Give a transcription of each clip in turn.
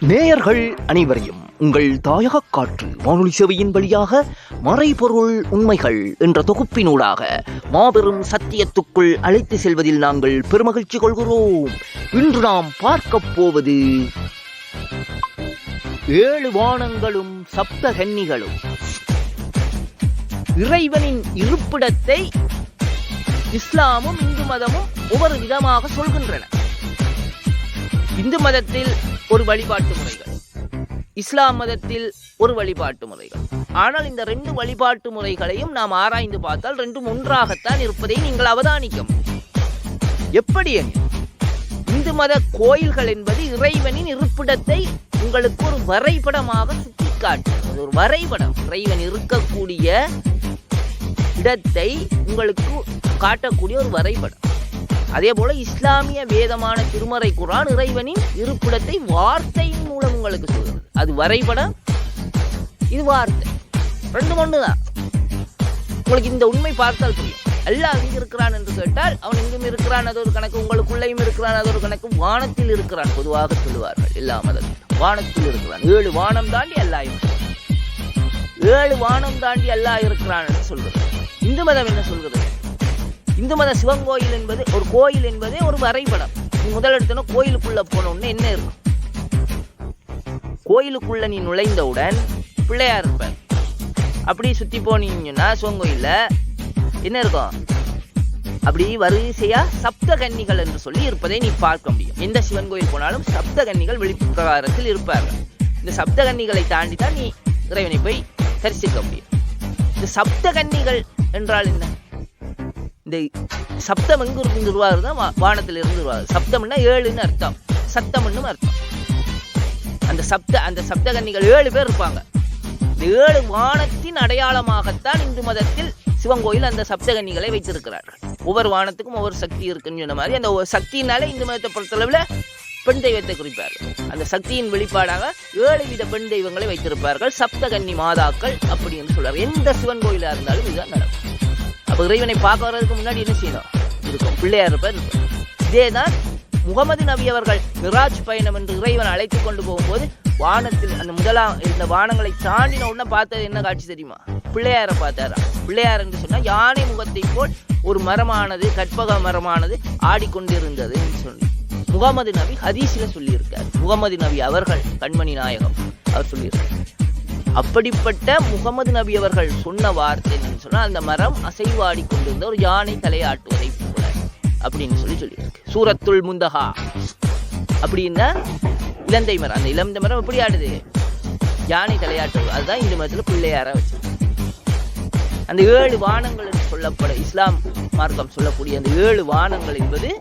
நேயர்கள் அனைவரையும் உங்கள் தாயக காற்று வானொலி சேவையின் வழியாக மறைபொருள் உண்மைகள் என்ற தொகுப்பினூடாக மாபெரும் சத்தியத்துக்குள் அழைத்து செல்வதில் நாங்கள் பெருமகிழ்ச்சி கொள்கிறோம். இன்று நாம் பார்க்கப் போவது ஏழு வானங்களும் சப்த கன்னிகளும். இறைவனின் இருப்பிடத்தை இஸ்லாமும் இந்து மதமும் ஒவ்வொரு விதமாக சொல்கின்றன. இந்து மதத்தில் ஒரு வழிபாட்டு முறைகள். இஸ்லாம் மதத்தில் ஒரு வழிபாட்டு முறைகள். ஆனால் இந்த ரெண்டு வழிபாட்டு முறைகளையும் நாம் ஆராய்ந்து பார்த்தால் ரெண்டும் ஒன்றாகத்தான் இருப்பதை நீங்கள் அவதானிக்க முடியும். எப்படி இந்து மத கோயில்கள் என்பது இறைவனின் இருப்பிடத்தை உங்களுக்கு ஒரு வரைபடமாக சுட்டிக்காட்டுகிறது. ஒரு வரைபடம். இறைவன் இருக்கக்கூடிய இடத்தை உங்களுக்கு காட்டக்கூடிய ஒரு வரைபடம். அதே போல இஸ்லாமிய வேதமான திருமறை குரான் இறைவனின் இருப்பிடத்தை வார்த்தையின் மூலம் உங்களுக்கு சொல்கிறது. அது வரைபடம் இது வார்த்தை. ரெண்டு ஒண்ணுதான். உங்களுக்கு இந்த உண்மை பார்த்தால் புரியும். அல்லாஹ் எங்க இருக்கிறான் என்று கேட்டால் அவன் எங்கும் இருக்கிறான் அது ஒரு கணக்கு. உங்களுக்குள்ளேயும் இருக்கிறான் அது ஒரு கணக்கு. வானத்தில் இருக்கிறான் பொதுவாக சொல்லுவார்கள். எல்லா மதத்திலும். வானத்தில் இருக்கிறான். ஏழு வானம் தாண்டி அல்லாஹ் இருக்கிறான். ஏழு வானம் தாண்டி அல்லாஹ் இருக்கிறான் என்று சொல்கிறது. இந்து மதம் என்ன சொல்கிறது? இந்து மத சிவன் கோயில் என்பது ஒரு கோயில் என்பதே ஒரு வரைபடம். நீ முதல் எடுத்தன கோயிலுக்குள்ள போனோடனே என்ன இருக்கும்? கோயிலுக்குள்ள நீ நுழைந்தவுடன் பிள்ளையார் இருப்பார். அப்படி சுத்தி போனீங்கன்னா சிவன் கோயில்ல என்ன இருக்கும்? அப்படி வரிசையா சப்த கன்னிகள் என்று சொல்லி இருப்பதை நீ பார்க்க முடியும். எந்த சிவன் கோயில் போனாலும் சப்த கன்னிகள் வெளிப்பிரகாரத்தில் இருப்பார்கள். இந்த சப்த கன்னிகளை தாண்டி தான் நீ இறைவனை போய் தரிசிக்க முடியும். இந்த சப்த கன்னிகள் என்றால் என்ன? இந்த சப்தம் எங்கு இருந்து தான் வானத்தில் இருந்து உருவாகுது சப்தம்னா ஏழுன்னு அர்த்தம். சத்தம்னு அர்த்தம். அந்த சப்த அந்த சப்த கன்னிகள் ஏழு பேர் இருப்பாங்க. இந்த ஏழு வானத்தின் அடையாளமாகத்தான் இந்து மதத்தில் சிவன் கோயில் அந்த சப்தகன்னிகளை வைத்திருக்கிறார்கள். ஒவ்வொரு வானத்துக்கும் ஒவ்வொரு சக்தி இருக்குன்னு சொன்ன மாதிரி அந்த சக்தியினாலே இந்து மதத்தை பொறுத்தளவில் பெண் தெய்வத்தை குறிப்பார்கள் அந்த சக்தியின் வெளிப்பாடாக ஏழு வித பெண் தெய்வங்களை வைத்திருப்பார்கள். சப்தகன்னி மாதாக்கள் அப்படின்னு சொல்லுவார் எந்த சிவன் கோயிலா இருந்தாலும் இதுதான் நடக்கும். அப்ப இறைவனை பார்க்க வர்றதுக்கு முன்னாடி என்ன செய்யணும்? இருக்கும். பிள்ளையார் இருப்பார் இதேதான் முகமது நபி அவர்கள் மிராஜ் பயணம் என்று இறைவன் அழைத்து கொண்டு போகும்போது வானத்தில் அந்த முதலாம் இந்த வானங்களை தாண்டின உடனே பார்த்தது என்ன காட்சி தெரியுமா? பிள்ளையாரை பார்த்தாரா? பிள்ளையார் என்று சொன்னா யானை முகத்தை போல் ஒரு மரமானது கற்பக மரமானது ஆடிக்கொண்டிருந்தது சொல்லி. முகமது நபி ஹதீஸில் சொல்லியிருக்கார். முகமது நபி அவர்கள் கண்மணி நாயகம். அவர் சொல்லியிருக்கார். அப்படிப்பட்ட முகமது நபி அவர்கள் சொன்ன வார்த்தை என்னன்னு அந்த மரம் அசைவாடி கொண்டிருந்த ஒரு யானை தலையாட்டுவதை போல அப்படின்னு சொல்லி சொல்லியிருக்கு. சூரத்துல் முந்தஹா. அப்படின்னா இலந்தை மரம். அந்த இலந்தை மரம் எப்படி ஆடுது? யானை தலையாட்டுவது. அதுதான் இந்த மரத்துல பிள்ளையார வச்சு அந்த ஏழு வானங்கள் என்று சொல்லப்பட இஸ்லாம் மார்க்கம் சொல்லக்கூடிய அந்த ஏழு வானங்கள் என்பது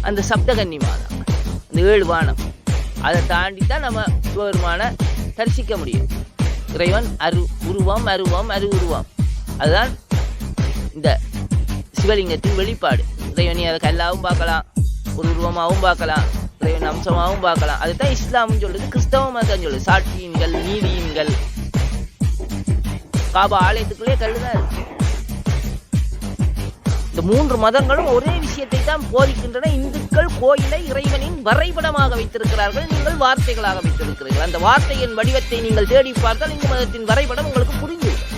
அந்த சப்தகன்னி மாதம் அந்த ஏழு வானம். அதை தாண்டி தான் நம்ம சிவபெருமான தரிசிக்க முடியும். இறைவன் அரு உருவம் அருவம் அரு உருவம். அதுதான் இந்த சிவலிங்கத்தின் வெளிப்பாடு. இறைவனை அதை கல்லாவும் பார்க்கலாம் ஒரு உருவமாகவும் பார்க்கலாம் இறைவன் அம்சமாகவும் பார்க்கலாம். அதுதான் இஸ்லாம்னு சொல்லுது கிறிஸ்தவ மதம் சொல்லுது சாட்சியின்கள் நீதியின்கள். காபா ஆலயத்துக்குள்ளே கல்லுதான் இருக்கு. இந்த மூன்று மதங்களும் ஒரே விஷயத்தை தான் போதிக்கின்றன. இந்துக்கள் கோயிலை இறைவனின் வரைபடமாக வைத்திருக்கிறார்கள். நீங்கள் வார்த்தைகளாக வைத்திருக்கிறீர்கள். அந்த வார்த்தையின் வடிவத்தை நீங்கள் தேடி பார்த்தால் இந்து மதத்தின் வரைபடம் உங்களுக்கு புரிந்துவிடும்.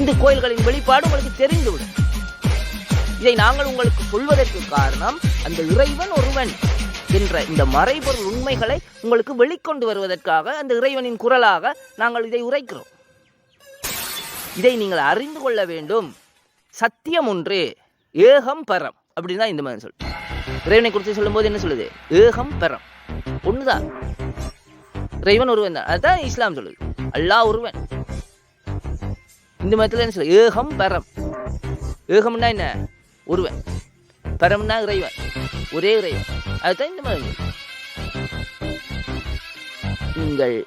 இந்து கோயில்களின் வெளிப்பாடு உங்களுக்கு தெரிந்துவிடும். இதை நாங்கள் உங்களுக்கு சொல்வதற்கு காரணம் அந்த இறைவன் ஒருவன் என்ற இந்த மறைபொருள் உண்மைகளை உங்களுக்கு வெளிக்கொண்டு வருவதற்காக அந்த இறைவனின் குரலாக நாங்கள் இதை உரைக்கிறோம். இதை நீங்கள் அறிந்து கொள்ள வேண்டும். சத்தியம் ஒன்று ஏகம் பரம் அப்படின்னு தான் இந்த மாதிரி சொல்லு இறைவனை குறித்து சொல்லும்போது என்ன சொல்லுது? ஏகம் பரம் ஒண்ணுதான். இறைவன் ஒருவன் தான். அதுதான் இஸ்லாம் சொல்லுது. அல்லாஹ் ஒருவன். இந்த மதத்தில் என்ன சொல்லு ஏகம் பரம் ஏகம்னா என்ன? ஒருவன். பரம்னா இறைவன். ஒரே இறைவன். அதுதான் இந்த மதம் நீங்கள்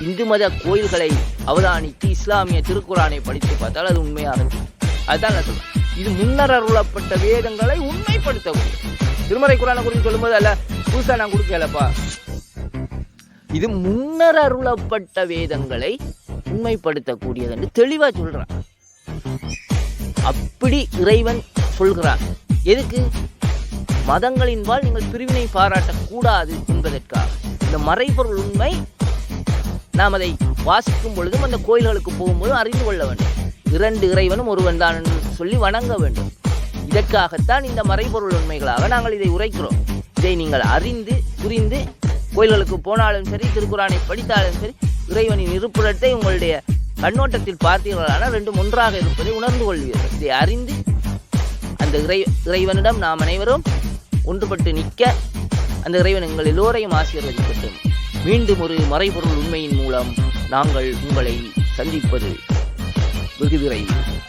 இந்து மத கோயில்களை அவதானித்து இஸ்லாமிய திருக்குறானை படித்து பார்த்தால் அது உண்மையாக இருக்கும். அதுதான் நான் சொல்றேன் இது முன்னர் அருளப்பட்ட வேதங்களை உண்மைப்படுத்தவும். திருமறை குரான குறித்து சொல்லும்போது அல்ல புதுசா நான் கொடுக்கலப்பா. இது முன்னர் அருளப்பட்ட வேதங்களை உண்மைப்படுத்தக்கூடியது என்று தெளிவா சொல்றான். அப்படி இறைவன் சொல்கிறான். எதுக்கு? மதங்களின்பால் நீங்கள் பிரிவினை பாராட்டக்கூடாது என்பதற்காக. இந்த மறைபொருள் உண்மை நாம் அதை வாசிக்கும் பொழுதும் அந்த கோயில்களுக்கு போகும்போதும் அறிந்து கொள்ள வேண்டும். இரண்டு இறைவனும் ஒருவன் தான் என்று சொல்லி வணங்க வேண்டும். இதற்காகத்தான் இந்த மறைபொருள் உண்மைகளாக நாங்கள் இதை உரைக்கிறோம். இதை நீங்கள் அறிந்து புரிந்து கோயில்களுக்கு போனாலும் சரி திருக்குறானை படித்தாலும் சரி இறைவனின் இருப்பிடத்தை உங்களுடைய கண்ணோட்டத்தில் பார்த்தீர்களான ரெண்டும் ஒன்றாக இருப்பதை உணர்ந்து கொள்வீர்கள். இதை அறிந்து அந்த இறை இறைவனிடம் நாம் அனைவரும் ஒன்றுபட்டு நிற்க அந்த இறைவன் எங்கள் எல்லோரையும் ஆசீர்வதிக்கட்டும். மீண்டும் ஒரு மறைபொருள் உண்மையின் மூலம் நாங்கள் உங்களை சந்திப்பது வெகு விரைவில்